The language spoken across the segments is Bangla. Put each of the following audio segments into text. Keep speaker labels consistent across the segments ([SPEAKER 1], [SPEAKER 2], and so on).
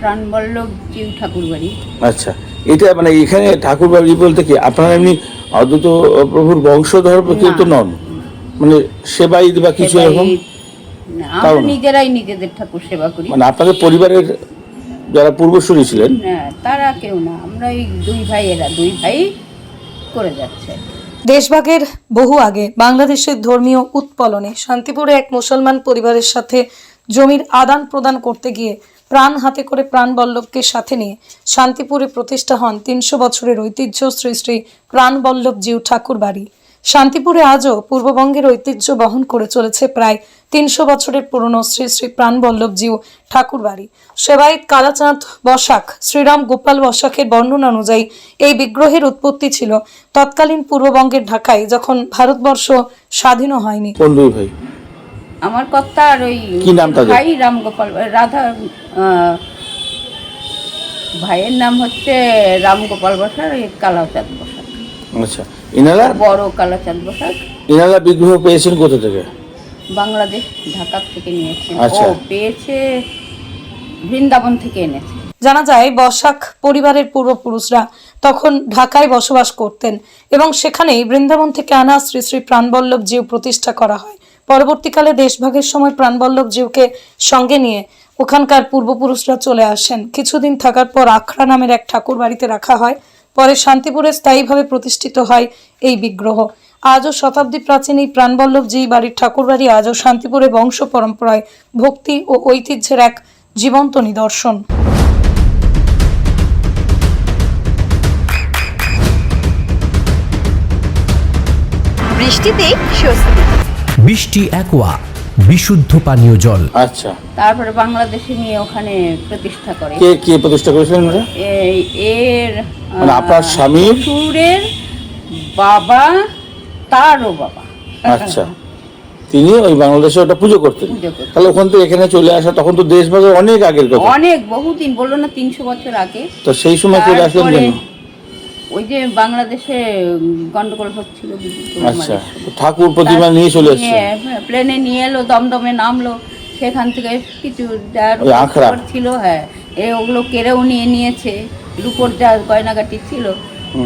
[SPEAKER 1] প্রাণবল্লভ জিউ ঠাকুর বাড়ি
[SPEAKER 2] আচ্ছা এটা মানে এখানে ঠাকুর বাড়ি বলতে কি আপনারা এমনি অদ্ভুত প্রভুর বংশধর কেউ তো নন? মানে সেবাই বা কিছু এরকম?
[SPEAKER 1] আমরা নিজেরাই নিজেদের ঠাকুর সেবা করি।
[SPEAKER 2] মানে আপনাদের পরিবারের যারা পূর্বসূরি ছিলেন?
[SPEAKER 1] তারা কেউ না আমরা এই দুই ভাই এরা দুই ভাই করে যাচ্ছে।
[SPEAKER 3] দেশভাগের বহু আগে বাংলাদেশের ধর্মীয় উৎপলনে শান্তিপুরে এক মুসলমান পরিবারের সাথে জমির আদান প্রদান করতে গিয়ে প্রাণ হাতে করে প্রাণ বল্লভকে সাথে নিয়ে শান্তিপুরে প্রতিষ্ঠা হন তিনশো বছরের ঐতিহ্য শ্রী শ্রী প্রাণবল্লভ জিউ ঠাকুর বাড়ি। শান্তিপুরে আজও পূর্ববঙ্গের ঐতিহ্য বহন করে চলেছে প্রায় তিনশো বছরের পুরনো শ্রী শ্রী প্রাণবল্লভ জিউ ঠাকুর বাড়ি। সেবায়ত কালাচাঁদ বসাক, শ্রীরাম গোপাল বসাকের বর্ণনা অনুযায়ী এই বিগ্রহের উৎপত্তি ছিল তৎকালীন পূর্ববঙ্গের ঢাকায়, যখন ভারতবর্ষ স্বাধীন হয়নি।
[SPEAKER 1] আমার কর্তা আর ওই
[SPEAKER 2] কি নাম তাদের?
[SPEAKER 1] ভাই রামগোপাল রাধা আহ, ভাইয়ের নাম হচ্ছে রামগোপাল বসাক এই কালাচাঁদ বসাক।
[SPEAKER 2] আচ্ছা ইনারা?
[SPEAKER 1] বড় কালাচাঁদ বসাক।
[SPEAKER 2] ইনারা বিগ্রহ পেয়েছেন কোথা থেকে?
[SPEAKER 1] বাংলাদেশ ঢাকা থেকে নিয়েছে।
[SPEAKER 2] আচ্ছা।
[SPEAKER 1] ও পেয়েছে বৃন্দাবন থেকে এনেছে।
[SPEAKER 3] জানা যায় বসাক পরিবারের পূর্বপুরুষরা তখন ঢাকায় বসবাস করতেন এবং সেখানেই বৃন্দাবন থেকে আনা শ্রী শ্রী প্রাণবল্লভ জিউ প্রতিষ্ঠা করা হয়। পরবর্তীকালে দেশভাগের সময় প্রাণবল্লভ জিউকে সঙ্গে নিয়ে ওখানকার পূর্বপুরুষরা চলে আসেন। কিছুদিন থাকার পর আখড়া নামের এক ঠাকুর বাড়িতে রাখা হয়। পরে শান্তিপুরে স্থায়ীভাবে প্রতিষ্ঠিত হয় এই বিগ্রহ। আজও শতাব্দী প্রাচীন এই প্রাণবল্লভ জি বাড়ির ঠাকুরবাড়ি আজও শান্তিপুরে বংশ পরম্পরায় ভক্তি ও ঐতিহ্যের এক জীবন্ত নিদর্শন।
[SPEAKER 4] বৃষ্টিতেই স্বস্তি
[SPEAKER 5] বৃষ্টি অ্যাকোয়া বিশুদ্ধ পানীয় জল।
[SPEAKER 2] আচ্ছা।
[SPEAKER 1] তারপরে বাংলাদেশে নিয়ে ওখানে প্রতিষ্ঠা করে।
[SPEAKER 2] কে কে প্রতিষ্ঠা করেছিলেন
[SPEAKER 1] এই এর
[SPEAKER 2] মানে আপনার স্বামীর?
[SPEAKER 1] সুরের বাবা তারও বাবা।
[SPEAKER 2] আচ্ছা। তিনি ওই বাংলাদেশে ওটা পুজো করতেন।
[SPEAKER 1] পুজো করতেন।
[SPEAKER 2] তাহলে ওখান থেকে এখানে চলে আসা তখন তো দেশভাগের অনেক আগের কথা।
[SPEAKER 1] অনেক বহুদিন বলল না তিনশো বছর আগে।
[SPEAKER 2] তো সেই সময় চলে আসলেন
[SPEAKER 1] তারপরে
[SPEAKER 2] কেন
[SPEAKER 1] ওই যে বাংলাদেশে গন্ডগোল হচ্ছিল
[SPEAKER 2] আচ্ছা ঠাকুর প্রতিমা নিয়ে চলে এসছে।
[SPEAKER 1] নিয়ে, হ্যাঁ, প্লেনে নিয়ে এলো দমদমে নামলো সেখান থেকে কিছু ছিল হ্যাঁ এ ওগুলো কেড়েও নিয়ে নিয়েছে রূপোর যা গয়নাগাটি ছিল।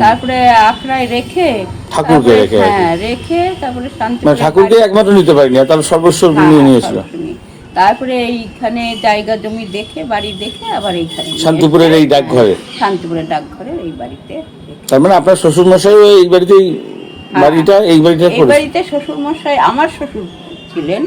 [SPEAKER 1] তারপরে আখড়ায় রেখে
[SPEAKER 2] ঠাকুরকে রেখে
[SPEAKER 1] হ্যাঁ রেখে তারপরে শান্তি
[SPEAKER 2] মানে ঠাকুরকে একমাত্র নিতে পারিনি তাহলে সর্বস্ব নিয়ে নিয়েছিল
[SPEAKER 1] তারপরে এইখানে জায়গা জমি দেখে বাড়ি দেখে আবার এইখানে
[SPEAKER 2] শান্তিপুরের এই ডাকঘরে?
[SPEAKER 1] শান্তিপুরের ডাকঘরে এই বাড়িতে।
[SPEAKER 2] তার মানে আপনার শ্বশুর মশাই এই বাড়িতেই বাড়িটা এই বাড়িটা
[SPEAKER 1] এই বাড়িতে শ্বশুর মশাই আমার শ্বশুর ছিলেন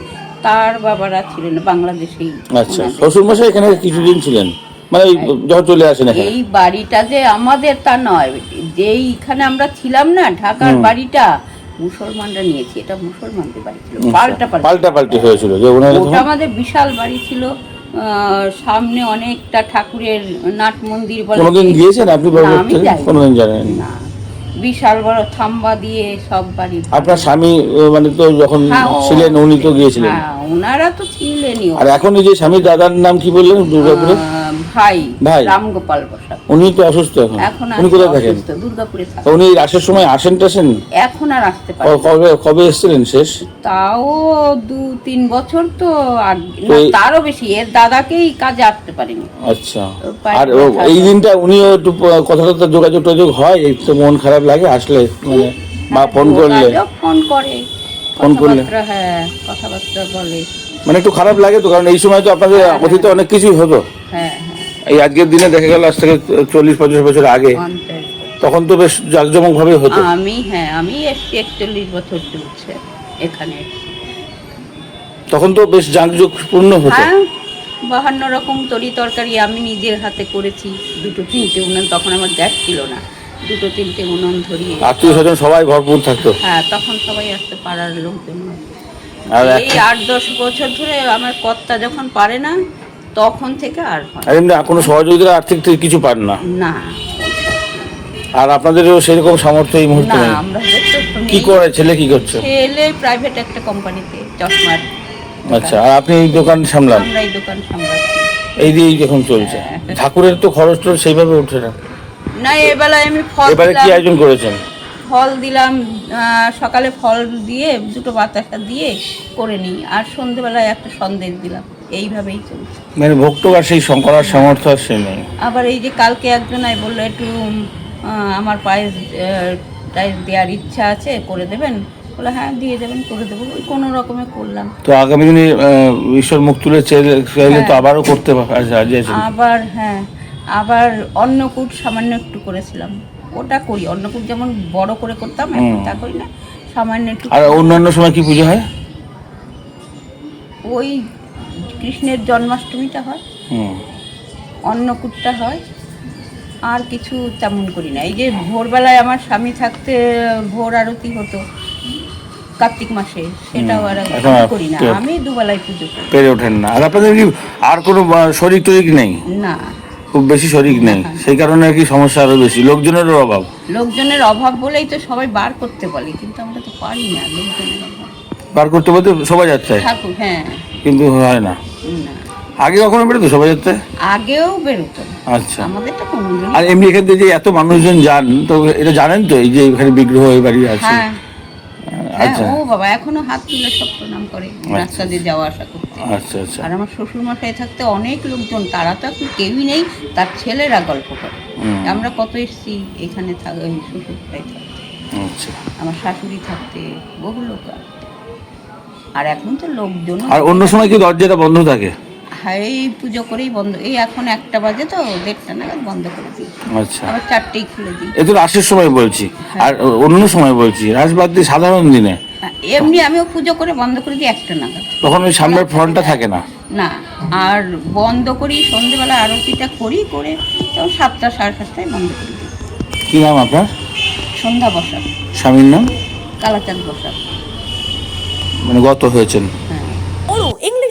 [SPEAKER 1] তার বাবারা ছিলেন বাংলাদেশেই
[SPEAKER 2] আচ্ছা শ্বশুর মশাই এখানে কিছুদিন ছিলেন? মানে যখন চলে আসেন এখানে?
[SPEAKER 1] এই বাড়িটা যে আমাদের তা নয় যে এইখানে আমরা ছিলাম না ঢাকার বাড়িটা মুসলমানরা নিয়েছি এটা মুসলমানদের বাড়ি ছিল পাল্টা পাল্টা
[SPEAKER 2] পাল্টা পাল্টি হয়েছিল যে
[SPEAKER 1] আমাদের বিশাল বাড়ি ছিল সামনে অনেকটা ঠাকুরের নাট মন্দির বলে
[SPEAKER 2] কোনোদিন গিয়েছেন আপনি
[SPEAKER 1] আমি যাই
[SPEAKER 2] কোনোদিন জানেন
[SPEAKER 1] না। বিশাল বড় থাম্বা দিয়ে সব বাড়ি
[SPEAKER 2] আপনার স্বামী মানে তো যখন
[SPEAKER 1] হ্যাঁ,
[SPEAKER 2] ছিলেন উনি তো গিয়েছিলেন।
[SPEAKER 1] হ্যাঁ ওনারা তো ছিলেনই।
[SPEAKER 2] আর এখন এই যে স্বামীর দাদার নাম কি বললেন দুর্গাপুরে?
[SPEAKER 1] ভাই
[SPEAKER 2] ভাই।
[SPEAKER 1] রামগোপাল বসাক।
[SPEAKER 2] উনি তো অসুস্থ এখন।
[SPEAKER 1] এখন
[SPEAKER 2] উনি কোথায় থাকেন?
[SPEAKER 1] দুর্গাপুরে থাকে
[SPEAKER 2] তো উনি আসার সময় আসেন টাসেন?
[SPEAKER 1] এখন আর আসতে পারে
[SPEAKER 2] ক- কবে কবে এসেছিলেন শেষ?
[SPEAKER 1] তাও দু তিন বছর তো
[SPEAKER 2] তো
[SPEAKER 1] তারও বেশি এর দাদাকেই কাজে আসতে পারেনি।
[SPEAKER 2] আচ্ছা। আর এই দিনটা উনিও একটু কথা যোগাযোগ টোযোগ হয়? একটু মন খারাপ লাগে আসলে মানে বা ফোন করলে।
[SPEAKER 1] ফোন করে
[SPEAKER 2] ফোন করলে?
[SPEAKER 1] হ্যাঁ কথাবার্তা বলে।
[SPEAKER 2] মানে একটু খারাপ লাগে তো কারণ এই সময় তো আপনাদের অতীতে অনেক কিছুই হতো।
[SPEAKER 1] হ্যাঁ হ্যাঁ।
[SPEAKER 2] এই আজকের দিনে দেখা গেল আজ থেকে চল্লিশ পঞ্চাশ বছর আগে। তখন তো বেশ জাঁকজমক ভাবে হতো
[SPEAKER 1] আমি হ্যাঁ আমি এসছি একচল্লিশ বছর চলছে এখানে।
[SPEAKER 2] তখন তো বেশ জাঁকজমকপূর্ণ হতো।
[SPEAKER 1] হ্যাঁ বাহান্ন রকম তরি তরকারি আমি নিজের হাতে করেছি দুটো তিনটে উনুন তখন আমার গ্যাস ছিল না। দুটো তিনটে উনুন ধরিয়ে।
[SPEAKER 2] আত্মীয় স্বজন সবাই ভরপুর থাকতো?
[SPEAKER 1] হ্যাঁ তখন সবাই আসতে পাড়ার লোকজন
[SPEAKER 2] আর
[SPEAKER 1] এই আট দশ বছর ধরে আমার কর্তা যখন পারে না তখন থেকে আর হয়।
[SPEAKER 2] আর এমনি কোনো সহযোগিতা আর্থিক থেকে কিছু পান না?
[SPEAKER 1] না।
[SPEAKER 2] আর আপনাদেরও সেরকম সামর্থ্য এই মুহূর্তে
[SPEAKER 1] না আমরা
[SPEAKER 2] কি করে ছেলে কি করছে?
[SPEAKER 1] ছেলে প্রাইভেট একটা কোম্পানিতে চশমার
[SPEAKER 2] আচ্ছা আর আপনি এই দোকান সামলান?
[SPEAKER 1] আমরা এই দোকান সামলাচ্ছি।
[SPEAKER 2] এই দিয়েই যখন চলছে। ঠাকুরের তো খরচ তো সেইভাবে উঠে না।
[SPEAKER 1] না এবেলায় আমি ফল
[SPEAKER 2] এবারে কি
[SPEAKER 1] দিলাম।
[SPEAKER 2] আয়োজন করেছেন?
[SPEAKER 1] ফল দিলাম আহ, সকালে ফল দিয়ে দুটো বাতাসা দিয়ে করে নিই। আর সন্ধেবেলায় একটা সন্দেশ দিলাম। এইভাবেই চলছে।
[SPEAKER 2] মানে ভক্ত সেই করার সামর্থ্য আর সে নেই।
[SPEAKER 1] আবার এই যে কালকে একজনাই বলল একটু উম, আহ, আমার পায়ে টাইস দেওয়ার ইচ্ছা আছে করে দেবেন? বলে হ্যাঁ দিয়ে দেবেন করে দেবো। ওই কোনো রকমে করলাম।
[SPEAKER 2] তো আগামী দিনে আহ, ঈশ্বর মুখ তুলে চাইলে চাইলে তো আবারও করতে পা- রাজি আছেন
[SPEAKER 1] আবার হ্যাঁ। আবার অন্নকূট সামান্য একটু করেছিলাম। ওটা করি অন্নকূট যেমন বড় করে করতাম এখন তা করি না সামান্য একটু
[SPEAKER 2] আর অন্যান্য সময় কি পুজো হয়?
[SPEAKER 1] ওই কৃষ্ণের জন্মাষ্টমীটা হয়। অন্নকূটটা হয় আর কিছু তেমন করি না। এই যে ভোরবেলায় আমার স্বামী থাকতে ভোর আরতি হতো কার্তিক মাসে সেটাও আর করি না। আমি দুবেলায় পুজো করি।
[SPEAKER 2] পেরে ওঠেন না। আর আপনাদের কি আর কোনো শরীর টরিক নেই?
[SPEAKER 1] না।
[SPEAKER 2] খুব বেশি শরিক নেই। সেই কারণে কি সমস্যা আরও বেশি। লোকজনেরও অভাব।
[SPEAKER 1] লোকজনের অভাব বলেই তো সবাই বার করতে বলে কিন্তু আমরা তো পারি না লোকজনের অভাব।
[SPEAKER 2] বার করতে বলতে শোভাযাত্রায়
[SPEAKER 1] ঠাকুর হ্যাঁ।
[SPEAKER 2] কিন্তু হয় না।
[SPEAKER 1] না।
[SPEAKER 2] আগে কখনো বেরোতো শোভাযাত্রায়
[SPEAKER 1] আগেও বেরোতো।
[SPEAKER 2] আচ্ছা।
[SPEAKER 1] আমাদেরটা কোনোদিন
[SPEAKER 2] আর এমনি এখান থেকে যে এত মানুষজন যান তো এটা জানেন তো এই যে এখানে বিগ্রহ এই বাড়ি আছে?
[SPEAKER 1] হ্যাঁ। হ্যাঁ
[SPEAKER 2] আচ্ছা
[SPEAKER 1] ও বাবা এখনও হাত তুলে সব প্রণাম করে রাস্তা দিয়ে যাওয়া আসা করতে।
[SPEAKER 2] আচ্ছা আচ্ছা।
[SPEAKER 1] আর আমার শ্বশুর মশাই থাকতে অনেক লোকজন তারা তো এখন কেউই নেই তার ছেলেরা গল্প করে। আমরা কত এসছি এখানে থাক ওই শ্বশুর থাকতে।
[SPEAKER 2] আচ্ছা।
[SPEAKER 1] আমার শাশুড়ি থাকতে বহু লোক। আর এখন তো লোকজন
[SPEAKER 2] আর অন্য সময় কি দরজাটা বন্ধ থাকে?
[SPEAKER 1] হ্যাঁ এই পুজো করেই বন্ধ এই এখন একটা বাজে তো দেড়টা নাগাদ বন্ধ করে দিই।
[SPEAKER 2] আচ্ছা।
[SPEAKER 1] আবার চারটেই খুলে দিই।
[SPEAKER 2] এ তো রাসের সময় বলছি। আর অন্য সময় বলছি রাস বাদ দিয়ে সাধারণ দিনে
[SPEAKER 1] হ্যাঁ, এমনি আমিও পুজো করে বন্ধ করে দিই একটা নাগাদ।
[SPEAKER 2] তখন ওই সামনের ফ্রন্টটা থাকে না?
[SPEAKER 1] না আর বন্ধ করি সন্ধেবেলা আরতিটা করি করে তখন সাতটা সাড়ে সাতটায় বন্ধ করে দিই।
[SPEAKER 2] কি নাম আপনার?
[SPEAKER 1] সন্ধ্যা বসাক।
[SPEAKER 2] স্বামীর নাম?
[SPEAKER 1] কালাচাঁদ বসাক।
[SPEAKER 2] মানে গত হয়েছেন।
[SPEAKER 1] হ্যাঁ।